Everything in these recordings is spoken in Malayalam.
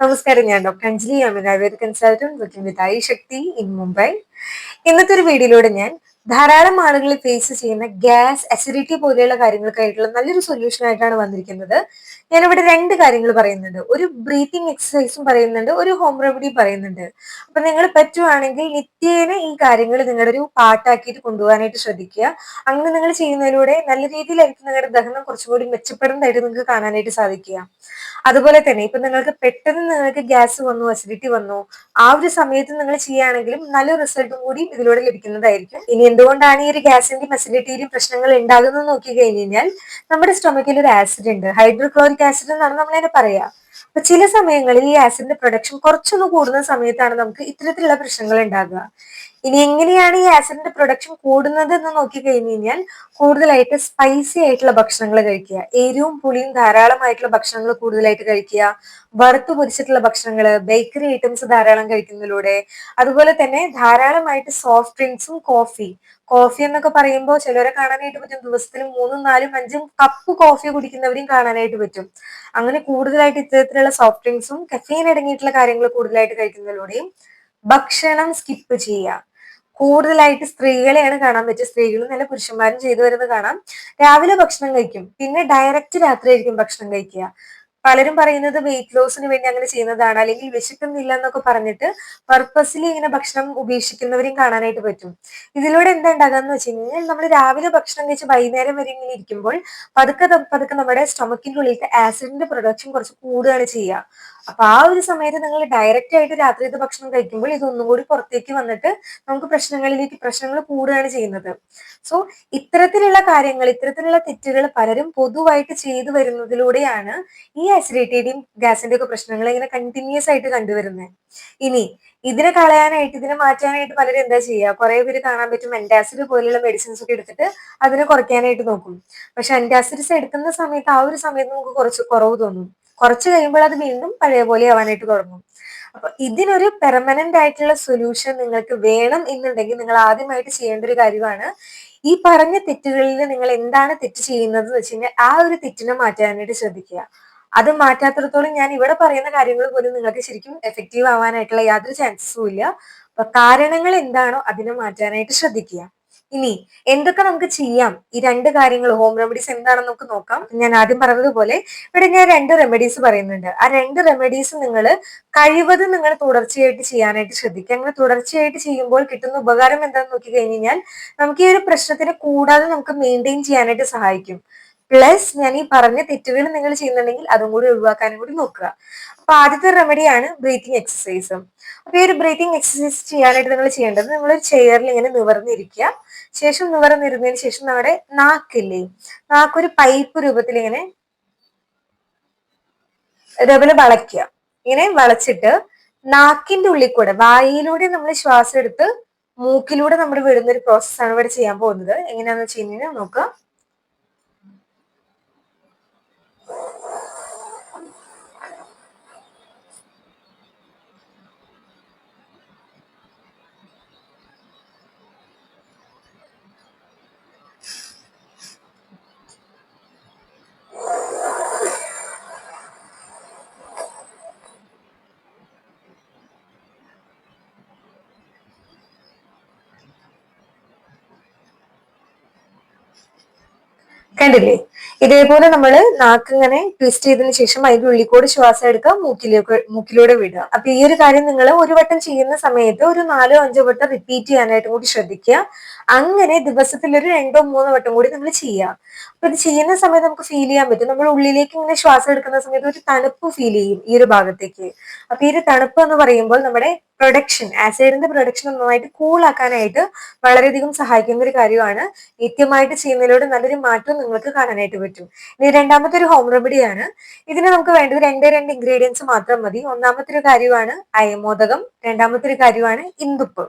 നമസ്കാരം ഞാൻ doctor Anjali Amin Ayurveda consultant working with I Shakti in Mumbai. ഇന്നത്തെ ഒരു വീഡിയോയിലൂടെ ഞാൻ ധാരാളം ആളുകൾ ഫേസ് ചെയ്യുന്ന ഗ്യാസ് അസിഡിറ്റി പോലെയുള്ള കാര്യങ്ങൾക്കായിട്ടുള്ള നല്ലൊരു സൊല്യൂഷൻ ആയിട്ടാണ് വന്നിരിക്കുന്നത്. ഞാനിവിടെ രണ്ട് കാര്യങ്ങൾ പറയുന്നുണ്ട്. ഒരു ബ്രീത്തിങ് എക്സസൈസും പറയുന്നുണ്ട്. ഒരു ഹോം റെമഡി പറയുന്നുണ്ട്. അപ്പൊ നിങ്ങൾ പറ്റുവാണെങ്കിൽ നിത്യേന ഈ കാര്യങ്ങൾ നിങ്ങളുടെ ഒരു പാട്ടാക്കിയിട്ട് കൊണ്ടുപോകാനായിട്ട് ശ്രദ്ധിക്കുക. അങ്ങനെ നിങ്ങൾ ചെയ്യുന്നതിലൂടെ നല്ല രീതിയിലായിരിക്കും നിങ്ങളുടെ ദഹനം കുറച്ചുകൂടി മെച്ചപ്പെടുന്നതായിട്ട് നിങ്ങൾക്ക് കാണാനായിട്ട് സാധിക്കുക. അതുപോലെ തന്നെ ഇപ്പൊ നിങ്ങൾക്ക് പെട്ടെന്ന് നിങ്ങൾക്ക് ഗ്യാസ് വന്നു അസിഡിറ്റി വന്നു ആ ഒരു സമയത്ത് നിങ്ങൾ ചെയ്യുകയാണെങ്കിലും നല്ല റിസൾട്ടും കൂടി ഇതിലൂടെ ലഭിക്കുന്നതായിരിക്കും. ഇനി എന്തുകൊണ്ടാണ് ഈ ഒരു ഗ്യാസിന്റെയും അസിഡിറ്റിയുടെയും പ്രശ്നങ്ങൾ ഉണ്ടാകുന്നത് നോക്കി കഴിഞ്ഞ് കഴിഞ്ഞാൽ നമ്മുടെ സ്റ്റൊമക്കിൽ ഒരു ആസിഡ് ഉണ്ട്. ഹൈഡ്രോക്ലോറിക് ആസിഡ് എന്നാണ് നമ്മളതിനെ പറയാ. അപ്പൊ ചില സമയങ്ങളിൽ ഈ ആസിഡിന്റെ പ്രൊഡക്ഷൻ കുറച്ചൊന്ന് കൂടുന്ന സമയത്താണ് നമുക്ക് ഇത്തരത്തിലുള്ള പ്രശ്നങ്ങൾ ഉണ്ടാകുക. ഇനി എങ്ങനെയാണ് ഈ ആസിഡിന്റെ പ്രൊഡക്ഷൻ കൂടുന്നത് എന്ന് നോക്കി കഴിഞ്ഞു കഴിഞ്ഞാൽ കൂടുതലായിട്ട് സ്പൈസി ആയിട്ടുള്ള ഭക്ഷണങ്ങൾ കഴിക്കുക. എരിവും പുളിയും ധാരാളമായിട്ടുള്ള ഭക്ഷണങ്ങൾ കൂടുതലായിട്ട് കഴിക്കുക. വറുത്ത് പൊരിച്ചിട്ടുള്ള ഭക്ഷണങ്ങൾ ബേക്കറി ഐറ്റംസ് ധാരാളം കഴിക്കുന്നതിലൂടെ. അതുപോലെ തന്നെ ധാരാളമായിട്ട് സോഫ്റ്റ് ഡ്രിങ്ക്സും കോഫി കോഫി എന്നൊക്കെ പറയുമ്പോൾ ചിലരെ കാണാനായിട്ട് പറ്റും. ദിവസത്തിൽ മൂന്നും നാലും അഞ്ചും കപ്പ് കോഫി കുടിക്കുന്നവരെയും കാണാനായിട്ട് പറ്റും. അങ്ങനെ കൂടുതലായിട്ട് ഇത്തരത്തിലുള്ള സോഫ്റ്റ് ഡ്രിങ്ക്സും കഫീൻ അടങ്ങിയിട്ടുള്ള കാര്യങ്ങൾ കൂടുതലായിട്ട് കഴിക്കുന്നതിലൂടെയും ഭക്ഷണം സ്കിപ്പ് ചെയ്യുക. കൂടുതലായിട്ട് സ്ത്രീകളെയാണ് കാണാൻ പറ്റുക സ്ത്രീകളും നല്ല പുരുഷന്മാരും ചെയ്തു വരുന്നത് കാണാം. രാവിലെ ഭക്ഷണം കഴിക്കും. പിന്നെ ഡയറക്റ്റ് രാത്രി ആയിരിക്കും ഭക്ഷണം കഴിക്കുക. പലരും പറയുന്നത് വെയിറ്റ് ലോസിന് വേണ്ടി അങ്ങനെ ചെയ്യുന്നതാണ്. അല്ലെങ്കിൽ വിശക്കുന്നില്ല എന്നൊക്കെ പറഞ്ഞിട്ട് പർപ്പസിലി ഇങ്ങനെ ഭക്ഷണം ഉപേക്ഷിക്കുന്നവരെയും കാണാനായിട്ട് പറ്റും. ഇതിലൂടെ എന്താ ഉണ്ടാകാന്ന് വെച്ച് കഴിഞ്ഞാൽ നമ്മൾ രാവിലെ ഭക്ഷണം കഴിച്ച് വൈകുന്നേരം വരെ ഇങ്ങനെ ഇരിക്കുമ്പോൾ പതുക്കെ പതുക്കെ നമ്മുടെ സ്റ്റൊമക്കിന്റെ ഉള്ളിലത്തെ ആസിഡിന്റെ പ്രൊഡക്ഷൻ കുറച്ച് കൂടുകയാണ് ചെയ്യുക. അപ്പൊ ആ ഒരു സമയത്ത് നിങ്ങൾ ഡയറക്റ്റ് ആയിട്ട് രാത്രിയത്തെ ഭക്ഷണം കഴിക്കുമ്പോൾ ഇതൊന്നും കൂടി പുറത്തേക്ക് വന്നിട്ട് നമുക്ക് പ്രശ്നങ്ങളിലേക്ക് പ്രശ്നങ്ങൾ കൂടുകയാണ് ചെയ്യുന്നത്. സോ ഇത്തരത്തിലുള്ള കാര്യങ്ങൾ ഇത്തരത്തിലുള്ള തെറ്റുകൾ പലരും പൊതുവായിട്ട് ചെയ്തു വരുന്നതിലൂടെയാണ് ഈ അസിഡിറ്റിയുടെയും ഗ്യാസിന്റെ ഒക്കെ പ്രശ്നങ്ങൾ ഇങ്ങനെ കണ്ടിന്യൂസ് ആയിട്ട് കണ്ടുവരുന്നത് ഇനി ഇതിനെ കളയാനായിട്ട് ഇതിനെ മാറ്റാനായിട്ട് പലരും എന്താ ചെയ്യുക? കുറെ പേര് കാണാൻ പറ്റും അന്റാസിഡ് പോലെയുള്ള മെഡിസിൻസ് ഒക്കെ എടുത്തിട്ട് അതിനെ കുറയ്ക്കാനായിട്ട് നോക്കും. പക്ഷെ അന്റാസിഡ്സ് എടുക്കുന്ന സമയത്ത് ആ ഒരു സമയത്ത് നമുക്ക് കുറച്ച് കുറവ് തോന്നും. കുറച്ച് കഴിയുമ്പോൾ അത് വീണ്ടും പഴയ പോലെ ആവാനായിട്ട് തുടങ്ങും. അപ്പൊ ഇതിനൊരു പെർമനന്റ് ആയിട്ടുള്ള സൊല്യൂഷൻ നിങ്ങൾക്ക് വേണം എന്നുണ്ടെങ്കിൽ നിങ്ങൾ ആദ്യമായിട്ട് ചെയ്യേണ്ട ഒരു കാര്യമാണ് ഈ പറഞ്ഞ തെറ്റുകളിൽ നിങ്ങൾ എന്താണ് തെറ്റ് ചെയ്യുന്നത് എന്ന് വെച്ച് കഴിഞ്ഞാൽ ആ ഒരു തെറ്റിനെ മാറ്റാനായിട്ട് ശ്രദ്ധിക്കുക. അത് മാറ്റാത്തിടത്തോളം ഞാൻ ഇവിടെ പറയുന്ന കാര്യങ്ങൾ പോലും നിങ്ങൾക്ക് ശരിക്കും എഫക്റ്റീവ് ആവാനായിട്ടുള്ള യാതൊരു ചാൻസസും ഇല്ല. അപ്പൊ കാരണങ്ങൾ എന്താണോ അതിനെ മാറ്റാനായിട്ട് ശ്രദ്ധിക്കുക. ഇനി എന്തൊക്കെ നമുക്ക് ചെയ്യാം? ഈ രണ്ട് കാര്യങ്ങൾ ഹോം റെമഡീസ് എന്താണെന്ന് നമുക്ക് നോക്കാം. ഞാൻ ആദ്യം പറഞ്ഞതുപോലെ ഇവിടെ ഞാൻ രണ്ട് റെമഡീസ് പറയുന്നുണ്ട്. ആ രണ്ട് റെമഡീസ് നിങ്ങൾ കഴിവതും നിങ്ങൾ തുടർച്ചയായിട്ട് ചെയ്യാനായിട്ട് ശ്രദ്ധിക്കുക. അങ്ങനെ തുടർച്ചയായിട്ട് ചെയ്യുമ്പോൾ കിട്ടുന്ന ഉപകാരം എന്താണെന്ന് നോക്കി കഴിഞ്ഞാൽ നമുക്ക് ഈ ഒരു പ്രശ്നത്തിനെ കൂടാതെ നമുക്ക് മെയിന്റെയിൻ ചെയ്യാനായിട്ട് സഹായിക്കും. പ്ലസ് ഞാൻ ഈ പറഞ്ഞ തെറ്റുകൾ നിങ്ങൾ ചെയ്യുന്നുണ്ടെങ്കിൽ അതും കൂടി ഒഴിവാക്കാനും കൂടി നോക്കുക. അപ്പൊ ആദ്യത്തെ റെമഡിയാണ് ബ്രീത്തിങ് എക്സസൈസ് അപ്പൊ ഈ ഒരു ബ്രീത്തിങ് എക്സസൈസ് ചെയ്യാനായിട്ട് നിങ്ങൾ ചെയ്യേണ്ടത് നിങ്ങൾ ഒരു ചെയറിൽ ഇങ്ങനെ നിവർന്നിരിക്കുക. ശേഷം നിവർന്നിരുന്നതിന് ശേഷം നമ്മുടെ നാക്കില്ലേ? നാക്കൊരു പൈപ്പ് രൂപത്തിൽ ഇങ്ങനെ ഇതേപോലെ വളയ്ക്കുക. ഇങ്ങനെ വളച്ചിട്ട് നാക്കിന്റെ ഉള്ളിൽ കൂടെ വായിലൂടെ നമ്മൾ ശ്വാസം എടുത്ത് മൂക്കിലൂടെ നമ്മൾ വിടുന്ന ഒരു പ്രോസസ്സാണ് ഇവിടെ ചെയ്യാൻ പോകുന്നത്. എങ്ങനെയാണെന്ന് വെച്ച് കഴിഞ്ഞാൽ നോക്കുക. കണ്ടില്ലേ ഇതേപോലെ നമ്മൾ നാക്ക് ഇങ്ങനെ ട്വിസ്റ്റ് ചെയ്തതിന് ശേഷം അതിന്റെ ഉള്ളിക്കൂടെ ശ്വാസം എടുക്കുക മൂക്കിലേക്ക് മൂക്കിലൂടെ വിടുക. അപ്പൊ ഈ ഒരു കാര്യം നിങ്ങൾ ഒരു വട്ടം ചെയ്യുന്ന സമയത്ത് ഒരു നാലോ അഞ്ചോ വട്ടം റിപ്പീറ്റ് ചെയ്യാനായിട്ട് കൂടി ശ്രദ്ധിക്കുക. അങ്ങനെ ദിവസത്തിൽ ഒരു രണ്ടോ മൂന്നോ വട്ടം കൂടി നമ്മൾ ചെയ്യുക. അപ്പൊ ഇത് ചെയ്യുന്ന സമയത്ത് നമുക്ക് ഫീൽ ചെയ്യാൻ പറ്റും. നമ്മൾ ഉള്ളിലേക്ക് ഇങ്ങനെ ശ്വാസം എടുക്കുന്ന സമയത്ത് ഒരു തണുപ്പ് ഫീൽ ചെയ്യും ഈ ഒരു ഭാഗത്തേക്ക്. അപ്പൊ ഈ ഒരു തണുപ്പ് എന്ന് പറയുമ്പോൾ നമ്മുടെ പ്രൊഡക്ഷൻ ആസിഡിന്റെ പ്രൊഡക്ഷൻ നന്നായിട്ട് കൂളാക്കാനായിട്ട് വളരെയധികം സഹായിക്കുന്ന ഒരു കാര്യമാണ്. നിത്യമായിട്ട് ചെയ്യുന്നതിലൂടെ നല്ലൊരു മാറ്റം നിങ്ങൾക്ക് കാണാനായിട്ട് പറ്റും. ഇനി രണ്ടാമത്തെ ഒരു ഹോം റെമഡിയാണ് ഇതിന് നമുക്ക് വേണ്ടത് രണ്ട് രണ്ട് ഇൻഗ്രീഡിയൻസ് മാത്രം മതി. ഒന്നാമത്തെ ഒരു കാര്യമാണ് അയമോദകം രണ്ടാമത്തെ ഒരു കാര്യമാണ് ഇന്ദുപ്പ്.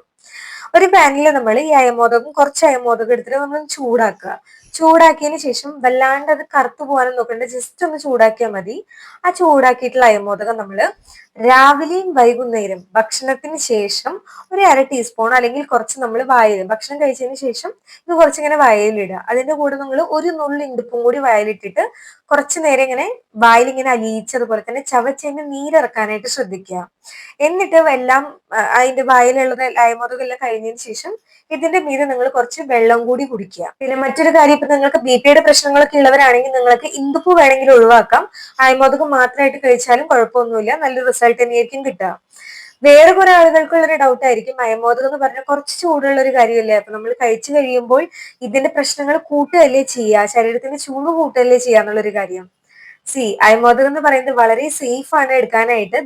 ഒരു പാനിൽ നമ്മൾ ഈ അയമോദകം കുറച്ച് അയമോദകം എടുത്തിട്ട് നമ്മൾ ചൂടാക്കുക. ചൂടാക്കിയതിന് ശേഷം വല്ലാണ്ട് അത് കറുത്തു പോകാനും നോക്കണ്ട. ജസ്റ്റ് ഒന്ന് ചൂടാക്കിയാൽ മതി. ആ ചൂടാക്കിയിട്ടുള്ള അയമോദകം നമ്മൾ രാവിലെയും വൈകുന്നേരം ഭക്ഷണത്തിന് ശേഷം ഒരു അര ടീസ്പൂൺ അല്ലെങ്കിൽ കുറച്ച് നമ്മൾ വായൽ ഭക്ഷണം കഴിച്ചതിന് ശേഷം ഇത് കുറച്ചിങ്ങനെ വയലിടുക. അതിന്റെ കൂടെ നിങ്ങൾ ഒരു നുള്ളി ഇടുപ്പും കൂടി വയലിട്ടിട്ട് കുറച്ച് നേരം ഇങ്ങനെ വായിലിങ്ങനെ അലിയിച്ചതുപോലെ തന്നെ ചവച്ചതിന്റെ നീരിറക്കാനായിട്ട് ശ്രദ്ധിക്കുക. എന്നിട്ട് എല്ലാം അതിന്റെ വായിലുള്ളത് അയമോദകം എല്ലാം കഴിഞ്ഞതിന് ശേഷം ഇതിന്റെ മീതെ നിങ്ങൾ കുറച്ച് വെള്ളം കൂടി കുടിക്കുക. പിന്നെ മറ്റൊരു കാര്യം ഇപ്പൊ നിങ്ങൾക്ക് ബി പിയുടെ പ്രശ്നങ്ങളൊക്കെ ഉള്ളവരാണെങ്കിൽ നിങ്ങൾക്ക് ഇന്ദുപ്പ് വേണമെങ്കിൽ ഒഴിവാക്കാം. അയമോദകം മാത്രമായിട്ട് കഴിച്ചാലും കുഴപ്പമൊന്നുമില്ല. നല്ലൊരു റിസൾട്ട് തന്നെയായിരിക്കും കിട്ടുക. വേറെ കുറെ ആളുകൾക്കുള്ള ഒരു ഡൗട്ട് ആയിരിക്കും. അയമോദകം എന്ന് പറഞ്ഞാൽ കുറച്ച് ചൂടുള്ള ഒരു കാര്യമല്ലേ? അപ്പൊ നമ്മൾ കഴിച്ചു കഴിയുമ്പോൾ ഇതിന്റെ പ്രശ്നങ്ങൾ കൂട്ടുകയല്ലേ ചെയ്യുക. ശരീരത്തിന് ചൂട് കൂട്ടുകയല്ലേ ചെയ്യുക എന്നുള്ളൊരു കാര്യം. സി അയമോദകം എന്ന് പറയുന്നത് വളരെ സേഫ് ആണ് എടുക്കാനായിട്ട്.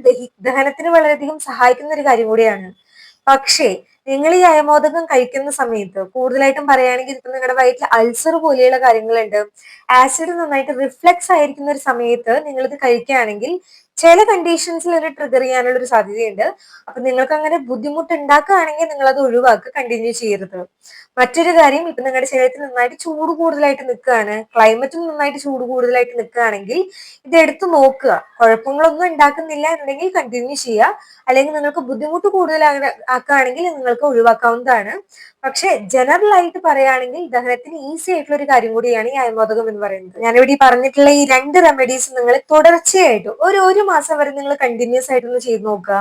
ദഹനത്തിന് വളരെയധികം സഹായിക്കുന്ന ഒരു കാര്യം കൂടിയാണ്. പക്ഷേ നിങ്ങൾ ഈ അയമോദകം കഴിക്കുന്ന സമയത്ത് കൂടുതലായിട്ടും പറയുകയാണെങ്കിൽ ഇപ്പൊ നിങ്ങളുടെ വയറ്റിൽ അൾസർ പോലെയുള്ള കാര്യങ്ങളുണ്ട്. ആസിഡ് നന്നായിട്ട് റിഫ്ലക്സ് ആയിരിക്കുന്ന ഒരു സമയത്ത് നിങ്ങൾ കഴിക്കുകയാണെങ്കിൽ ചില കണ്ടീഷൻസിൽ ഒരു ട്രിഗർ ചെയ്യാനുള്ള ഒരു സാധ്യതയുണ്ട്. അപ്പൊ നിങ്ങൾക്ക് അങ്ങനെ ബുദ്ധിമുട്ട് ഉണ്ടാക്കുകയാണെങ്കിൽ നിങ്ങൾ അത് ഒഴിവാക്കുക കണ്ടിന്യൂ ചെയ്യരുത്. മറ്റൊരു കാര്യം ഇപ്പൊ നിങ്ങളുടെ ശരീരത്തിൽ നന്നായിട്ട് ചൂട് കൂടുതലായിട്ട് നിൽക്കുകയാണ് ക്ലൈമറ്റും നന്നായിട്ട് ചൂട് കൂടുതലായിട്ട് നിൽക്കുകയാണെങ്കിൽ ഇത് എടുത്തു നോക്കുക. കുഴപ്പങ്ങളൊന്നും ഉണ്ടാക്കുന്നില്ല എന്നുണ്ടെങ്കിൽ കണ്ടിന്യൂ ചെയ്യുക. അല്ലെങ്കിൽ നിങ്ങൾക്ക് ബുദ്ധിമുട്ട് കൂടുതൽ ആക്കുകയാണെങ്കിൽ നിങ്ങൾക്ക് ഒഴിവാക്കാവുന്നതാണ്. പക്ഷെ ജനറൽ ആയിട്ട് പറയുകയാണെങ്കിൽ ദഹനത്തിന് ഈസി ആയിട്ടുള്ള ഒരു കാര്യം കൂടിയാണ് ഈ അയമോദകം എന്ന് പറയുന്നത്. ഞാനിവിടെ പറഞ്ഞിട്ടുള്ള ഈ രണ്ട് റെമഡീസ് നിങ്ങൾ തുടർച്ചയായിട്ട് ഒരു ഒരു മാസം വരെ നിങ്ങൾ കണ്ടിന്യൂസ് ആയിട്ട് ഒന്ന് ചെയ്ത് നോക്കുക.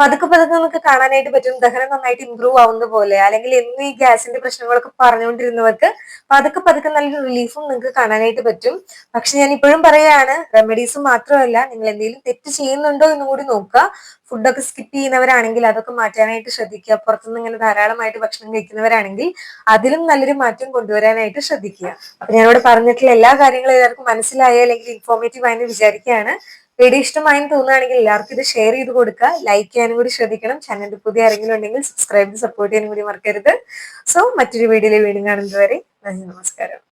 പതുക്കെ പതുക്കെ നിങ്ങൾക്ക് കാണാനായിട്ട് പറ്റും. ദഹനം നന്നായിട്ട് ഇമ്പ്രൂവ് ആവുന്ന പോലെ. അല്ലെങ്കിൽ എന്നും ഈ ഗ്യാസിന്റെ പ്രശ്നങ്ങളൊക്കെ പറഞ്ഞുകൊണ്ടിരുന്നവർക്ക് പതുക്കെ പതുക്കെ നല്ലൊരു റിലീഫും നിങ്ങൾക്ക് കാണാനായിട്ട് പറ്റും. പക്ഷെ ഞാൻ ഇപ്പോഴും പറയുകയാണ് റെമഡീസ് മാത്രമല്ല നിങ്ങൾ എന്തെങ്കിലും തെറ്റ് ചെയ്യുന്നുണ്ടോ എന്ന് കൂടി നോക്കുക. ഫുഡൊക്കെ സ്കിപ്പ് ചെയ്യുന്നവരാണെങ്കിൽ അതൊക്കെ മാറ്റാനായിട്ട് ശ്രദ്ധിക്കുക. പുറത്തുനിന്ന് ഇങ്ങനെ ധാരാളമായിട്ട് ഭക്ഷണം കഴിക്കുന്നവരാണെങ്കിൽ അതിലും നല്ലൊരു മാറ്റം കൊണ്ടുവരാനായിട്ട് ശ്രദ്ധിക്കുക. അപ്പൊ ഞാനിവിടെ പറഞ്ഞിട്ടുള്ള എല്ലാ കാര്യങ്ങളും എല്ലാവർക്കും മനസ്സിലായ അല്ലെങ്കിൽ ഇൻഫോർമേറ്റീവ് ആയെന്ന് വിചാരിക്കുകയാണ്. വീഡിയോ ഇഷ്ടമായെന്ന് തോന്നുകയാണെങ്കിൽ എല്ലാവർക്കും ഇത് ഷെയർ ചെയ്ത് കൊടുക്കുക. ലൈക്ക് ചെയ്യാനും കൂടി ശ്രദ്ധിക്കണം. ചാനലിൽ പുതിയ ആരെങ്കിലും ഉണ്ടെങ്കിൽ സബ്സ്ക്രൈബ് സപ്പോർട്ട് ചെയ്യാനും കൂടി മറക്കരുത്. സോ മറ്റൊരു വീഡിയോയിൽ വീണ്ടും കാണുന്നതുവരെ നന്ദി നമസ്കാരം.